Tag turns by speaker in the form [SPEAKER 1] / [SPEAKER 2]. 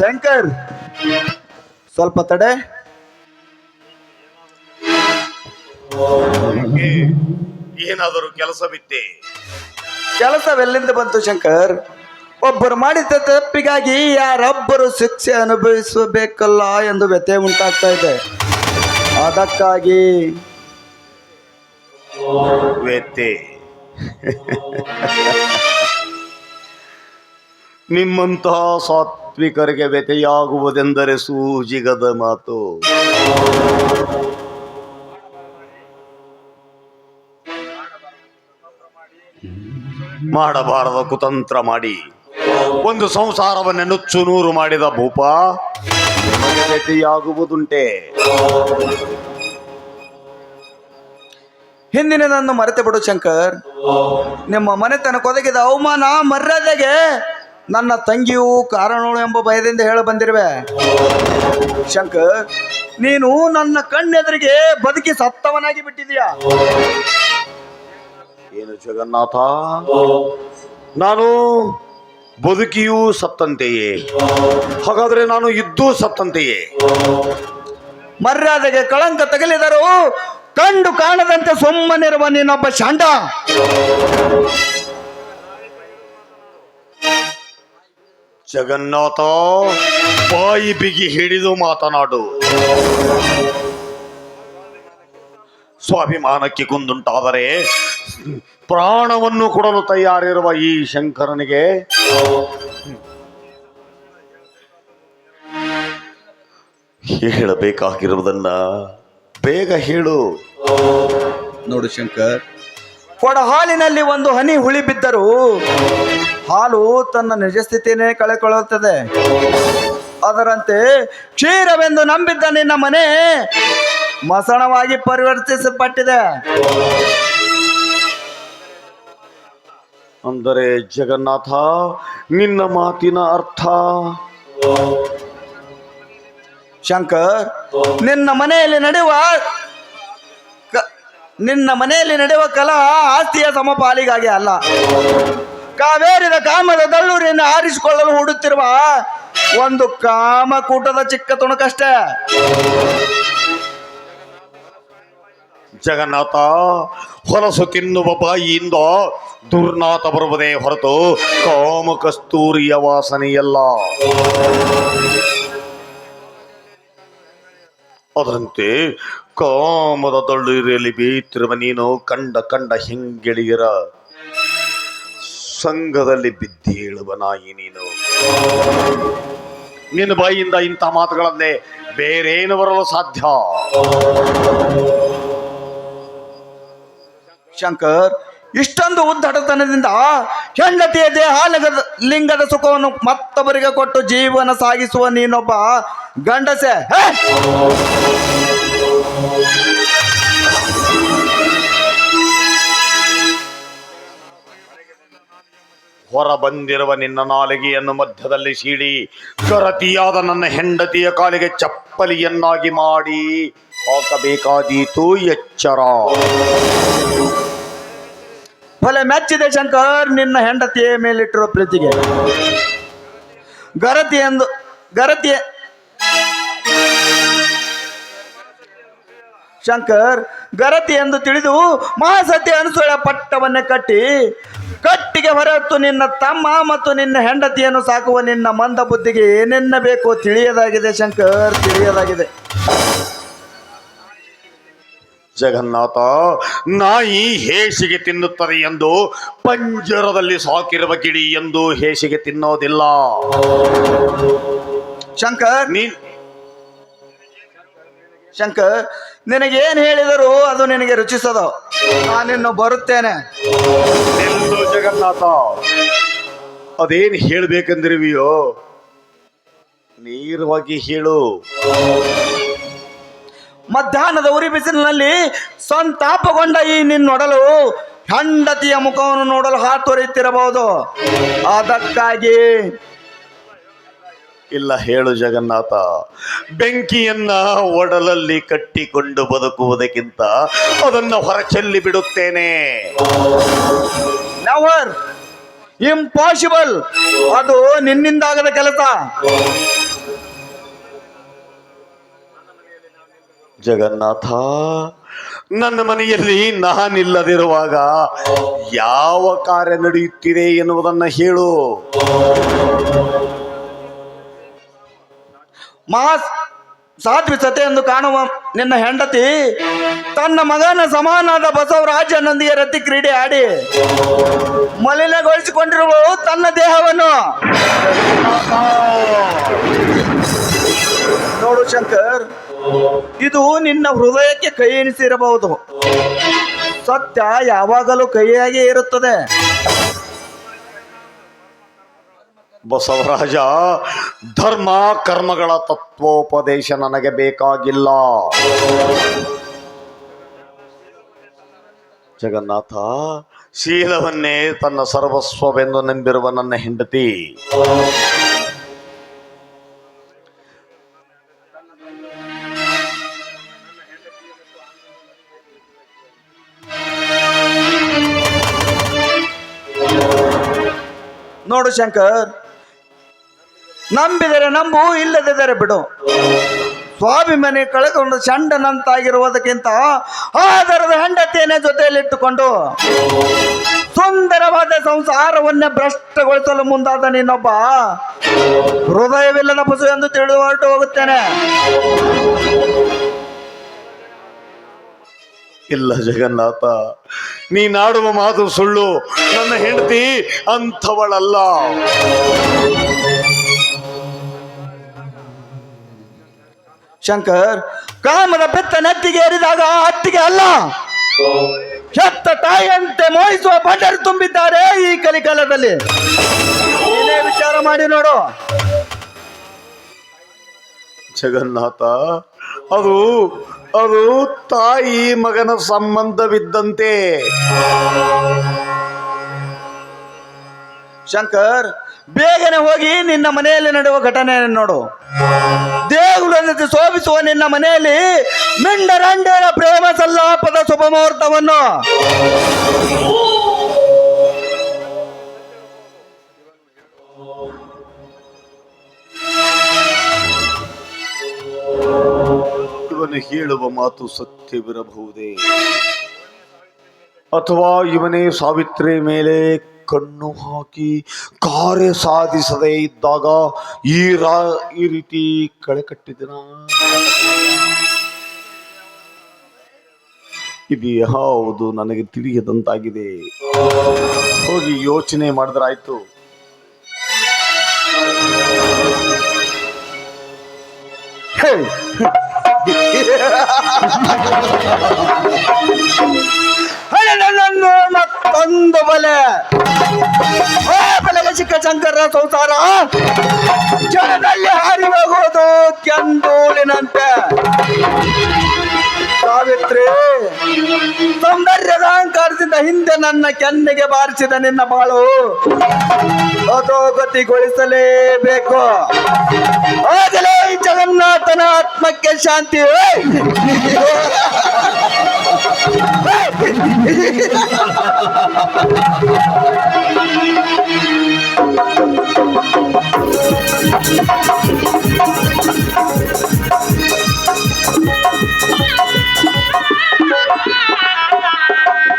[SPEAKER 1] ಶಂಕರ್. ಸ್ವಲ್ಪ ತಡೆ.
[SPEAKER 2] ಏನಾದರೂ ಕೆಲಸ ಕೆಲಸವಿತ್ತೆ
[SPEAKER 1] ಕೆಲಸವೆಲ್ಲಿಂದ ಬಂತು ಶಂಕರ್? ಒಬ್ಬರು ಮಾಡಿದ ತಪ್ಪಿಗಾಗಿ ಯಾರೊಬ್ಬರು ಶಿಕ್ಷೆ ಅನುಭವಿಸಬೇಕಲ್ಲ ಎಂದು ವ್ಯಥೆ ಉಂಟಾಗ್ತಾ ಇದೆ. ಅದಕ್ಕಾಗಿ
[SPEAKER 2] ವ್ಯಕ್ತಿ ನಿಮ್ಮಂತಹ ಸಾತ್ವಿಕರಿಗೆ ವ್ಯತೆಯಾಗುವುದೆಂದರೆ ಸೂಜಿಗದ ಮಾತು. ಮಾಡಬಾರದ ಕುತಂತ್ರ ಮಾಡಿ. ಒಂದು ಸಂಸಾರವನ್ನೇ ನುಚ್ಚು ನೂರು ಮಾಡಿದ ಭೂಪ. ನಿಮಗೆ ಹಿಂದಿನ
[SPEAKER 1] ನನ್ನ ಮರೆತೆ ಬಿಡು ಶಂಕರ್. ನಿಮ್ಮ ಮನೆತನ ಕೊದಗಿದ ಅವಮಾನ ಮರ್ಯಾದೆಗೆ ನನ್ನ ತಂಗಿಯು ಕಾರಣಗಳು ಎಂಬ ಭಯದಿಂದ ಹೇಳ ಬಂದಿರುವೆ. ಶಂಕರ್, ನೀನು ನನ್ನ ಕಣ್ಣೆದುರಿಗೆ ಬದುಕಿ ಸತ್ತವನಾಗಿ ಬಿಟ್ಟಿದೀಯಾ
[SPEAKER 2] ಏನು ಜಗನ್ನಾಥ? ನಾನು ಬದುಕಿಯೂ ಸತ್ತಂತೆಯೇ? ಹಾಗಾದ್ರೆ ನಾನು ಇದ್ದೂ ಸತ್ತಂತೆಯೇ?
[SPEAKER 1] ಮರ್ಯಾದೆಗೆ ಕಳಂಕ ತಗಲಿದರು ಕಂಡು ಕಾಣದಂತೆ ಸುಮ್ಮನಿರುವ ನೀನೊಬ್ಬ ಶಾಂಡ
[SPEAKER 2] ಜಗನ್ನಾಥ, ಬಾಯಿ ಬಿಗಿ ಹಿಡಿದು ಮಾತನಾಡು. ಸ್ವಾಭಿಮಾನಕ್ಕೆ ಕುಂದುಂಟಾದರೆ ಪ್ರಾಣವನ್ನು ಕೊಡಲು ತಯಾರಿರುವ ಈ ಶಂಕರನಿಗೆ ಹೇಳಬೇಕಾಗಿರುವುದನ್ನ ಬೇಗ ಹೇಳು.
[SPEAKER 1] ನೋಡು ಶಂಕರ್. ಕೊಡಹಾಲಿನಲ್ಲಿ ಒಂದು ಹನಿ ಹುಳಿ ಬಿದ್ದರೂ ಹಾಲು ತನ್ನ ನಿಜ ಸ್ಥಿತಿಯನ್ನೇ ಕಳೆಕೊಳ್ಳುತ್ತದೆ. ಅದರಂತೆ ಕ್ಷೀರವೆಂದು ನಂಬಿದ್ದ ನಿನ್ನ ಮನೆ ಮಸಣವಾಗಿ ಪರಿವರ್ತಿಸಲ್ಪಟ್ಟಿದೆ.
[SPEAKER 2] ಅಂದರೆ ಜಗನ್ನಾಥ ನಿನ್ನ ಮಾತಿನ ಅರ್ಥ.
[SPEAKER 1] ಶಂಕರ್ ನಿನ್ನ ಮನೆಯಲ್ಲಿ ನಡೆಯುವ ನಿನ್ನ ಮನೆಯಲ್ಲಿ ನಡೆಯುವ ಕಲಾ ಆಸ್ತಿಯ ಸಮಪಾಲಿಗಾಗಿ ಅಲ್ಲ. ಕಾವೇರಿದ ಕಾಮದ ದಳ್ಳೂರಿಯನ್ನು ಆರಿಸಿಕೊಳ್ಳಲು ಹುಡುತ್ತಿರುವ ಒಂದು ಕಾಮಕೂಟದ ಚಿಕ್ಕ ತುಣುಕಷ್ಟೇ.
[SPEAKER 2] ಜಗನ್ನಾಥ ಹೊಲಸು ತಿನ್ನುವ ಬಾಯಿಯಿಂದ ದುರ್ನಾಥ ಬರುವುದೇ ಹೊರತು ಕಾಮ ಕಸ್ತೂರಿಯ ವಾಸನೆಯಲ್ಲ. ಅದರಂತೆ ಕಾಮದ ದಳ್ಳುರಿಯಲ್ಲಿ ಬೀತಿರುವ ನೀನು ಕಂಡ ಕಂಡ ಹೆಂಗೆಳಿಯರ ಸಂಘದಲ್ಲಿ ಬಿದ್ದೇಳುವ ನಾಯಿ ನೀನು. ನಿನ್ನ ಬಾಯಿಯಿಂದ ಇಂಥ ಮಾತುಗಳನ್ನೇ ಬೇರೇನು ಬರಲು ಸಾಧ್ಯ?
[SPEAKER 1] ಶಂಕರ್, ಇಷ್ಟೊಂದು ಉದ್ದಟತನದಿಂದ ಹೆಂಡತಿಯ ದೇಹ ಲಿಂಗದ ಸುಖವನ್ನು ಮತ್ತೊಬ್ಬರಿಗೆ ಕೊಟ್ಟು ಜೀವನ ಸಾಗಿಸುವ ನೀನೊಬ್ಬ ಗಂಡಸೆ.
[SPEAKER 2] ಹೊರ ಬಂದಿರುವ ನಿನ್ನ ನಾಲಿಗೆಯನ್ನು ಮಧ್ಯದಲ್ಲಿ ಸೀಡಿ ಕರತಿಯಾದ ನನ್ನ ಹೆಂಡತಿಯ ಕಾಲಿಗೆ ಚಪ್ಪಲಿಯನ್ನಾಗಿ ಮಾಡಿ ಹಾಕಬೇಕಾದೀತು ಎಚ್ಚರ.
[SPEAKER 1] ಫಲ ಮೆಚ್ಚಿದೆ ಶಂಕರ್, ನಿನ್ನ ಹೆಂಡತಿಯ ಮೇಲಿಟ್ಟಿರೋ ಪ್ರೀತಿಗೆ. ಗರತಿ ಎಂದು, ಗರತಿ ಶಂಕರ್, ಗರತಿ ಎಂದು ತಿಳಿದು ಮಹಾಸತಿ ಅನುಸೂಯ ಪಟ್ಟವನ್ನೇ ಕಟ್ಟಿ, ಕಟ್ಟಿಗೆ ಹೊರತು ನಿನ್ನ ತಮ್ಮ ಮತ್ತು ನಿನ್ನ ಹೆಂಡತಿಯನ್ನು ಸಾಕುವ ನಿನ್ನ ಮಂದ ಬುದ್ಧಿಗೆ ಏನೆನ್ನ ಬೇಕೋ ತಿಳಿಯದಾಗಿದೆ ಶಂಕರ್, ತಿಳಿಯದಾಗಿದೆ.
[SPEAKER 2] ಜಗನ್ನಾಥ, ನಾಯಿ ಹೇಸಿಗೆ ತಿನ್ನುತ್ತದೆ ಎಂದು ಪಂಜರದಲ್ಲಿ ಸಾಕಿರುವ ಗಿಡಿ ಎಂದು ಹೇಸಿಗೆ ತಿನ್ನೋದಿಲ್ಲ.
[SPEAKER 1] ಶಂಕರ್,
[SPEAKER 2] ನೀ
[SPEAKER 1] ಶಂಕರ್, ನಿನಗೇನು ಹೇಳಿದರೂ ಅದು ನಿನಗೆ ರುಚಿಸದು. ನಾನಿನ್ನು ಬರುತ್ತೇನೆ.
[SPEAKER 2] ಎಂದು ಜಗನ್ನಾಥ, ಅದೇನ್ ಹೇಳ್ಬೇಕಂದಿರುವಿಯೋ, ನೇರವಾಗಿ ಹೇಳು.
[SPEAKER 1] ಮಧ್ಯಾಹ್ನದ ಉರಿ ಬಿಸಿಲಿನಲ್ಲಿ ಸಂತಾಪಗೊಂಡ ಈ ನಿನ್ನೊಡಲು ಹೆಂಡತಿಯ ಮುಖವನ್ನು ನೋಡಲು ಹಾತೊರೆಯುತ್ತಿರಬಹುದು ಅದಕ್ಕಾಗಿ
[SPEAKER 2] ಇಲ್ಲ, ಹೇಳು ಜಗನ್ನಾಥ. ಬೆಂಕಿಯನ್ನ ಒಡಲಲ್ಲಿ ಕಟ್ಟಿಕೊಂಡು ಬದುಕುವುದಕ್ಕಿಂತ ಅದನ್ನ ಹೊರಚೆಲ್ಲಿ ಬಿಡುತ್ತೇನೆ.
[SPEAKER 1] ನವರ್ ಇಂಪಾಸಿಬಲ್ ಅದು ನಿನ್ನಿಂದಾಗದ ಕೆಲಸ.
[SPEAKER 2] ಜಗನ್ನಾಥ, ನನ್ನ ಮನೆಯಲ್ಲಿ ನಾನಿಲ್ಲದಿರುವಾಗ ಯಾವ ಕಾರ್ಯ ನಡೆಯುತ್ತಿದೆ ಎನ್ನುವುದನ್ನ ಹೇಳು.
[SPEAKER 1] ಮಾಸ್ ಸಾತ್ವಿಕತೆ ಎಂದು ಕಾಣುವ ನಿನ್ನ ಹೆಂಡತಿ ತನ್ನ ಮಗನ ಸಮಾನಾದ ಬಸವರಾಜನೊಂದಿಗೆ ರತಿ ಕ್ರೀಡೆ ಆಡಿ ಮಲಿನಗೊಳಿಸಿಕೊಂಡಿರುವ ತನ್ನ ದೇಹವನ್ನು. ನೋಡು ಶಂಕರ್ ಇದು ನಿನ್ನ ಹೃದಯಕ್ಕೆ ಕೈ ಎನಿಸಿರಬಹುದು ಸತ್ಯ ಯಾವಾಗಲೂ ಕೈಯಾಗೇ ಇರುತ್ತದೆ.
[SPEAKER 2] ಬಸವರಾಜ, ಧರ್ಮ, ಕರ್ಮಗಳ ತತ್ವೋಪದೇಶ ನನಗೆ ಬೇಕಾಗಿಲ್ಲ. ಜಗನ್ನಾಥ, ಶೀಲವನ್ನೇ ತನ್ನ ಸರ್ವಸ್ವವೆಂದು ನಂಬಿರುವ ನನ್ನ ಹೆಂಡತಿ.
[SPEAKER 1] ನೋಡು ಶಂಕರ್. ನಂಬಿದರೆ ನಂಬು, ಇಲ್ಲದಿದ್ದರೆ ಬಿಡು. ಸ್ವಾಭಿಮಾನಿ ಕಳೆದುಕೊಂಡು ಚಂಡನಂತಾಗಿರುವುದಕ್ಕಿಂತ ಆಧಾರದ ಹೆಂಡತಿಯನ್ನೇ ಜೊತೆಯಲ್ಲಿಟ್ಟುಕೊಂಡು ಸುಂದರವಾದ ಸಂಸಾರವನ್ನೇ ಭ್ರಷ್ಟಗೊಳಿಸಲು ಮುಂದಾದ ನೀನೊಬ್ಬ ಹೃದಯವಿಲ್ಲದ ಪಶು ಎಂದು ತಿಳಿದು ಹೊರಟು ಹೋಗುತ್ತೇನೆ.
[SPEAKER 2] ಇಲ್ಲ ಜಗನ್ನಾಥ ನೀನಾಡುವ ಮಾತು ಸುಳ್ಳು, ನನ್ನ ಹೆಂಡತಿ ಅಂಥವಳಲ್ಲ.
[SPEAKER 1] ಶಂಕರ್, ಕಾಮದ ಬೆತ್ತ ನತ್ತಿಗೆ ಏರಿದಾಗ ಅತ್ತಿಗೆ ಅಲ್ಲ. ಹೆತ್ತ ತಾಯಿಯಂತೆ ಮೋಹಿಸುವ ಬಂಡರು ತುಂಬಿದ್ದಾರೆ ಈ ಕಲಿಕಾಲದಲ್ಲಿ. ವಿಚಾರ ಮಾಡಿ ನೋಡು.
[SPEAKER 2] ಜಗನ್ನಾಥ. ಅದು ಅದು ತಾಯಿ ಮಗನ ಸಂಬಂಧವಿದ್ದಂತೆ.
[SPEAKER 1] ಶಂಕರ್, ಬೇಗನೆ ಹೋಗಿ ನಿನ್ನ ಮನೆಯಲ್ಲಿ ನಡೆಯುವ ಘಟನೆಯನ್ನು ನೋಡು. ದೇಗುಲದಲ್ಲಿ ಶೋಭಿಸುವ ನಿನ್ನ ಮನೆಯಲ್ಲಿ ಮಿಂಡರಂಡೇರ ಪ್ರೇಮ ಸಲ್ಲಾಪದ ಶುಭ ಮುಹೂರ್ತವನ್ನು
[SPEAKER 2] ಇವನು ಹೇಳುವ ಮಾತು ಸತ್ಯವಿರಬಹುದೇ? ಅಥವಾ ಇವನೇ ಸಾವಿತ್ರಿ ಮೇಲೆ ಕಣ್ಣು ಹಾಕಿ ಕಾರ್ಯ ಸಾಧಿಸದೇ ಇದ್ದಾಗ ಈ ರೀತಿ ಕಳೆ ಕಟ್ಟಿದನ ಇದು ಯಾವುದು ನನಗೆ ತಿಳಿಯದಂತಾಗಿದೆ. ಹೋಗಿ ಯೋಚನೆ ಮಾಡಿದ್ರಾಯ್ತು
[SPEAKER 1] ಹೇ. ಹಣನನ್ನು ಮತ್ತೊಂದು ಬಲೆ. ಬಲೆಗೆ ಚಂಕರ ಶಂಕರ ಸಂಸಾರ. ಜನದಲ್ಲಿ ಹಾರಿ ಹೋಗುವುದು ಕೆಂದೂಳಿನಂತೆ ಸಾವಿತ್ರಿ ಸೌಂದರ್ಯದ ಬಾರಿಸಿದ ಹಿಂದೆ ನನ್ನ ಕೆನ್ನೆಗೆ ಬಾರಿಸಿದ ನಿನ್ನ ಬಾಳು. ಅಧೋಗತಿಗೊಳಿಸಲೇಬೇಕು ಆಗಲೇ ಜಗನ್ನಾಥನ ಆತ್ಮಕ್ಕೆ ಶಾಂತಿ.